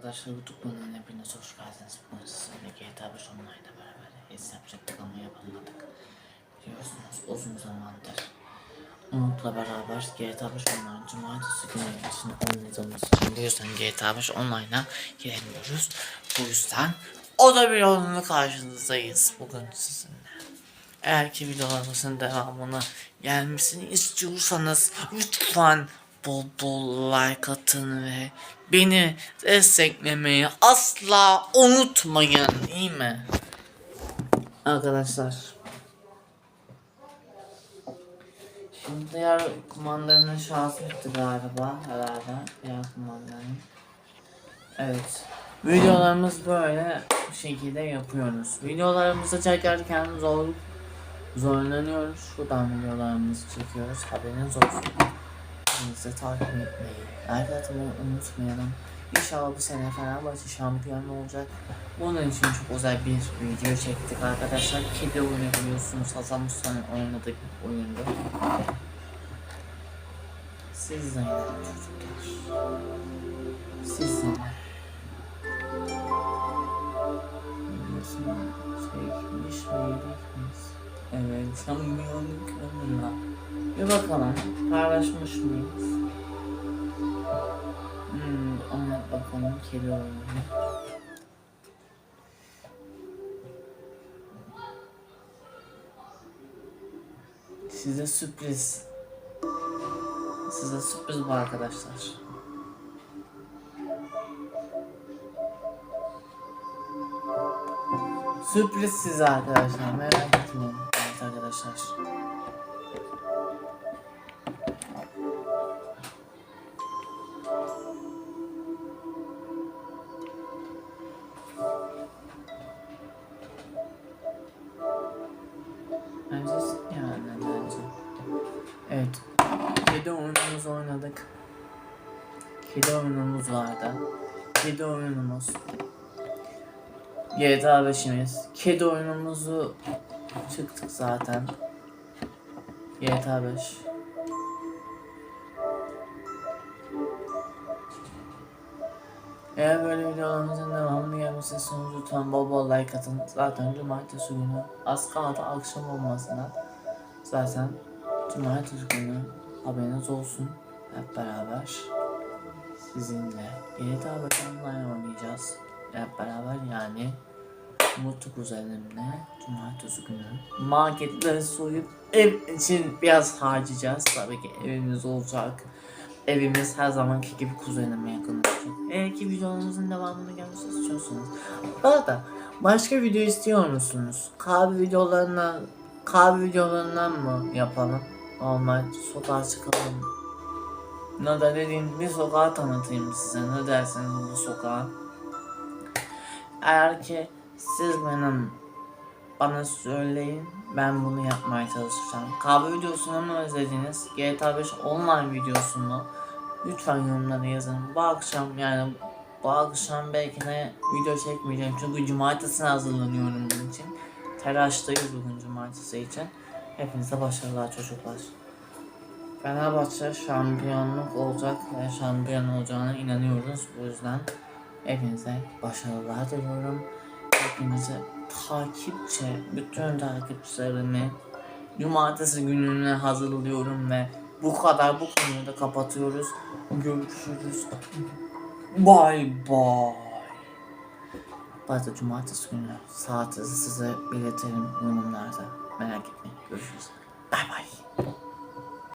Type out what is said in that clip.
Arkadaşlar YouTube kanalına hepiniz hoş geldiniz. Bugün sizinle GTA 5 Online'da beraber es yapacaktık ama yapamadık. Biliyorsunuz uzun zamandır Umut'la beraber GTA 5 Online Cumartesi günü için oynadığımız için bu yüzden GTA 5 Online'a giremiyoruz. Bu yüzden o da bir yolunu karşınızdayız bugün sizinle. Eğer ki videolarımızın devamını gelmesini istiyorsanız lütfen bol bol like atın ve beni desteklemeyi asla unutmayın iyi mi? Arkadaşlar. Şimdi diğer kumandanın şansı bitti galiba herhalde diğer kumandanın. Evet. Videolarımız böyle bu şekilde yapıyoruz. Videolarımızı çekerken zor zorlanıyoruz. Şuradan videolarımızı çekiyoruz. Haberiniz olsun. Bizi takip etmeyi, like unutmayalım. İnşallah bu sene Fenerbahçe şampiyon olacak. Bunun için çok özel bir video çektik arkadaşlar. Kedi oyunu biliyorsunuz. Hasan Mustafa'nın oynadığı bir oyundu. Siz de oynayın çocuklar. Siz de oynayın. Çekmiş miydik biz? Evet, şampiyonluk önüne. Bir bakalım, paylaşmış mıyız? Hmm, anlat bakalım kedi oyunu. Size sürpriz. Size sürpriz bu arkadaşlar. Sürpriz size arkadaşlar merak etmeyin. Arkadaşlar. Kedi oyunumuzu oynadık. Kedi oyunumuz vardı. Kedi oyunumuz. GTA 5'imiz. Kedi oyunumuzu çıktık zaten. GTA 5. Eğer böyle videolarımızın devamını gelmesi istiyorsanız lütfen bol bol like atın. Zaten cumartesi günü az kaldı akşam olmasına. Zaten cumartesi günü haberiniz olsun. Hep beraber sizinle GTA 5 online oynayacağız. Hep beraber yani Mutlu kuzenimle cumartesi günü marketleri soyup ev için biraz harcayacağız. Tabii ki evimiz olacak. Evimiz her zamanki gibi kuzenime yakın olacak. Eğer ki videolarımızın devamını gelmesini istiyorsanız. Bu arada başka video istiyor musunuz? Kahve videolarından kahve videolarından mı yapalım? Normal sokağa çıkalım. Ne da dediğim bir sokağı tanıtayım size. Ne dersiniz bu sokağa? Eğer ki siz benim bana söyleyin ben bunu yapmaya çalışacağım. Kahve videosunu mu özlediniz? GTA 5 online videosunu lütfen yorumlara yazın. Bu akşam yani bu akşam belki de video çekmeyeceğim çünkü cumartesine hazırlanıyorum bunun için. Telaştayız bugün cumartesi için. Hepinize başarılar çocuklar. Fenerbahçe şampiyonluk olacak ve şampiyon olacağına inanıyoruz. Bu yüzden hepinize başarılar diliyorum. Hepinize takipçi, bütün takipçilerimi cumartesi gününe hazırlıyorum ve bu kadar bu konuyu da kapatıyoruz. Görüşürüz. Bye. Bu arada cumartesi günü saati size belirtelim yorumlarda. Merak etmeyin. Görüşürüz. Bye bye.